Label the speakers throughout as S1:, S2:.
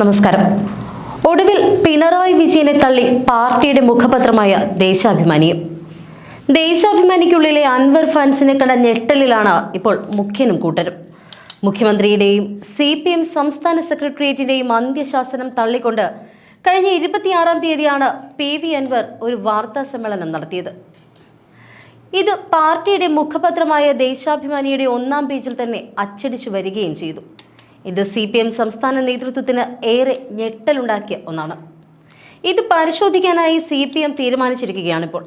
S1: നമസ്കാരം. ഒടുവിൽ പിണറായി വിജയനെ തള്ളി പാർട്ടിയുടെ മുഖപത്രമായ ദേശാഭിമാനിയും ദേശാഭിമാനിക്കുള്ളിലെ അൻവർ ഫാൻസിനെ കണ്ട ഞെട്ടലിലാണ് ഇപ്പോൾ മുഖ്യനും കൂട്ടരും. മുഖ്യമന്ത്രിയുടെയും സി പി എം സംസ്ഥാന സെക്രട്ടേറിയറ്റിന്റെയും അന്ത്യശാസനം തള്ളിക്കൊണ്ട് കഴിഞ്ഞ ഇരുപത്തിയാറാം തീയതിയാണ് പി വി അൻവർ ഒരു വാർത്താ സമ്മേളനം നടത്തിയത്. ഇത് പാർട്ടിയുടെ മുഖപത്രമായ ദേശാഭിമാനിയുടെ ഒന്നാം പേജിൽ തന്നെ അച്ചടിച്ചു വരികയും ചെയ്തു. ഇത് സി പി എം സംസ്ഥാന നേതൃത്വത്തിന് ഏറെ ഞെട്ടലുണ്ടാക്കിയ ഒന്നാണ്. ഇത് പരിശോധിക്കാനായി സി പി എം തീരുമാനിച്ചിരിക്കുകയാണിപ്പോൾ.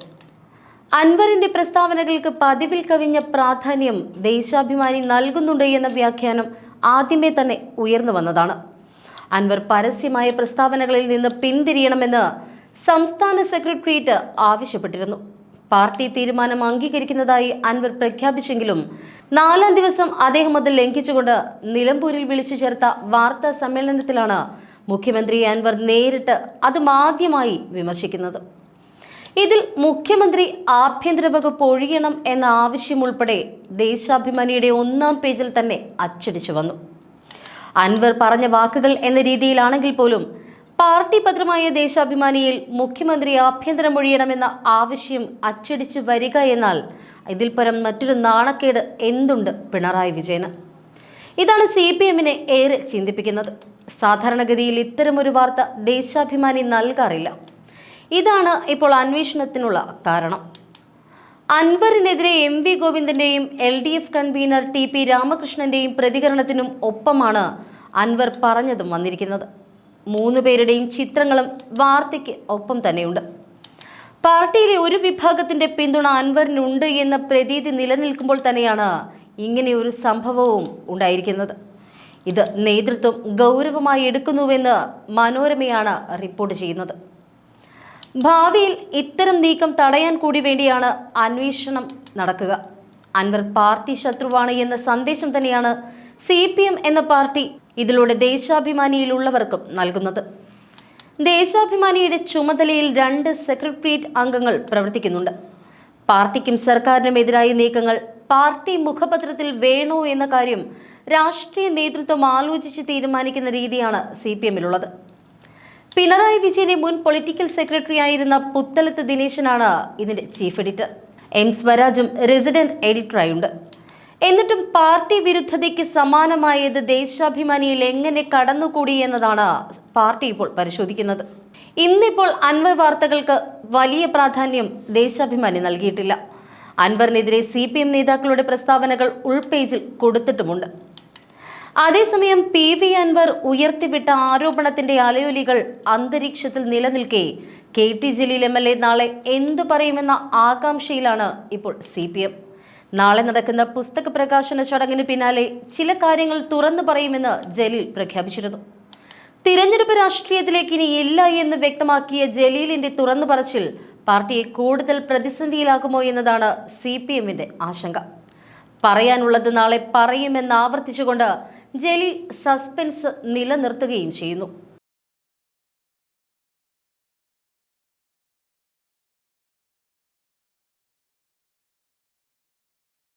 S1: അൻവറിന്റെ പ്രസ്താവനകൾക്ക് പതിവിൽ കവിഞ്ഞ പ്രാധാന്യം ദേശാഭിമാനി നൽകുന്നുണ്ട് എന്ന വ്യാഖ്യാനം ആദ്യമേ തന്നെ ഉയർന്നു വന്നതാണ്. അൻവർ പരസ്യമായ പ്രസ്താവനകളിൽ നിന്ന് പിന്തിരിയണമെന്ന് സംസ്ഥാന സെക്രട്ടേറിയറ്റ് ആവശ്യപ്പെട്ടിരുന്നു. പാർട്ടി തീരുമാനം അംഗീകരിക്കുന്നതായി അൻവർ പ്രഖ്യാപിച്ചെങ്കിലും നാലാം ദിവസം അദ്ദേഹം അത് ലംഘിച്ചുകൊണ്ട് നിലമ്പൂരിൽ വിളിച്ചു ചേർത്ത വാർത്താ സമ്മേളനത്തിലാണ് മുഖ്യമന്ത്രി അൻവർ നേരിട്ട് അതും ആദ്യമായി വിമർശിക്കുന്നത്. ഇതിൽ മുഖ്യമന്ത്രി ആഭ്യന്തര വകുപ്പ് ഒഴിയണം എന്ന ആവശ്യം ഉൾപ്പെടെ ദേശാഭിമാനിയുടെ ഒന്നാം പേജിൽ തന്നെ അച്ചടിച്ചു വന്നു. അൻവർ പറഞ്ഞ വാക്കുകൾ എന്ന രീതിയിലാണെങ്കിൽ പോലും പാർട്ടി ഭദ്രമായ ദേശാഭിമാനിയിൽ മുഖ്യമന്ത്രി ആഭ്യന്തരം ഒഴിയണമെന്ന ആവശ്യം അച്ചടിച്ച് വരിക എന്നാൽ ഇതിൽ പരം മറ്റൊരു നാണക്കേട് എന്തുണ്ട് പിണറായി വിജയന്? ഇതാണ് സി പി എമ്മിനെ ഏറെ ചിന്തിപ്പിക്കുന്നത്. സാധാരണഗതിയിൽ ഇത്തരമൊരു വാർത്ത ദേശാഭിമാനി നൽകാറില്ല. ഇതാണ് ഇപ്പോൾ അന്വേഷണത്തിനുള്ള കാരണം. അൻവറിനെതിരെ M V ഗോവിന്ദന്റെയും L D F convener T P രാമകൃഷ്ണന്റെയും പ്രതികരണത്തിനും ഒപ്പമാണ് അൻവർ പറഞ്ഞതും വന്നിരിക്കുന്നത്. മൂന്ന് പേരുടെയും ചിത്രങ്ങളും വാർത്തയ്ക്ക് ഒപ്പം തന്നെയുണ്ട്. പാർട്ടിയിലെ ഒരു വിഭാഗത്തിന്റെ പിന്തുണ അൻവറിനുണ്ട് എന്ന പ്രതീതി നിലനിൽക്കുമ്പോൾ തന്നെയാണ് ഇങ്ങനെ ഒരു സംഭവവും ഉണ്ടായിരിക്കുന്നത്. ഇത് നേതൃത്വം ഗൗരവമായി എടുക്കുന്നുവെന്ന് മനോരമയാണ് റിപ്പോർട്ട് ചെയ്യുന്നത്. ഭാവിയിൽ ഇത്തരം നീക്കം തടയാൻ കൂടി വേണ്ടിയാണ് അന്വേഷണം നടക്കുക. അൻവർ പാർട്ടി ശത്രുവാണ് എന്ന സന്ദേശം തന്നെയാണ് സി പി എം എന്ന പാർട്ടി ഇതിലൂടെ ദേശാഭിമാനിയിലുള്ളവർക്കും നൽകുന്നത്. ദേശാഭിമാനിയുടെ ചുമതലയിൽ രണ്ട് സെക്രട്ടേറിയറ്റ് അംഗങ്ങൾ പ്രവർത്തിക്കുന്നുണ്ട്. പാർട്ടിക്കും സർക്കാരിനും എതിരായ നീക്കങ്ങൾ പാർട്ടി മുഖപത്രത്തിൽ വേണോ എന്ന കാര്യം രാഷ്ട്രീയ നേതൃത്വം ആലോചിച്ച് തീരുമാനിക്കുന്ന രീതിയാണ് സി പി എമ്മിലുള്ളത്. പിണറായി വിജയന്റെ മുൻ പൊളിറ്റിക്കൽ സെക്രട്ടറി ആയിരുന്ന പുത്തലത്ത് ദിനേശനാണ് ഇതിന്റെ ചീഫ് എഡിറ്റർ. എം സ്വരാജും റെസിഡന്റ് എഡിറ്ററായുണ്ട്. എന്നിട്ടും പാർട്ടി വിരുദ്ധതയ്ക്ക് സമാനമായത് ദേശാഭിമാനിയിൽ എങ്ങനെ കടന്നുകൂടി എന്നതാണ് പാർട്ടി ഇപ്പോൾ പരിശോധിക്കുന്നത്. ഇന്നിപ്പോൾ അൻവർ വാർത്തകൾക്ക് വലിയ പ്രാധാന്യം ദേശാഭിമാനി നൽകിയിട്ടില്ല. അൻവറിനെതിരെ സി പി എം നേതാക്കളുടെ പ്രസ്താവനകൾ ഉൾപേജിൽ കൊടുത്തിട്ടുമുണ്ട്. അതേസമയം പി വി അൻവർ ഉയർത്തിവിട്ട ആരോപണത്തിന്റെ അലയൊലികൾ അന്തരീക്ഷത്തിൽ നിലനിൽക്കെ K T Jaleel M L A നാളെ എന്തു പറയുമെന്ന ആകാംക്ഷയിലാണ് ഇപ്പോൾ സി പി എം നാളെ നടക്കുന്ന പുസ്തക പ്രകാശന ചടങ്ങിന് പിന്നാലെ ചില കാര്യങ്ങൾ തുറന്നു പറയുമെന്ന് ജലീൽ പ്രഖ്യാപിച്ചിരുന്നു. തിരഞ്ഞെടുപ്പ് രാഷ്ട്രീയത്തിലേക്ക് ഇനി ഇല്ല എന്ന് വ്യക്തമാക്കിയ ജലീലിന്റെ തുറന്നു പറച്ചിൽ പാർട്ടിയെ കൂടുതൽ പ്രതിസന്ധിയിലാക്കുമോ എന്നതാണ് സി പി എമ്മിന്റെ ആശങ്ക. പറയാനുള്ളത് നാളെ പറയുമെന്ന് ആവർത്തിച്ചുകൊണ്ട് ജലീൽ സസ്പെൻസ് നിലനിർത്തുകയും ചെയ്യുന്നു.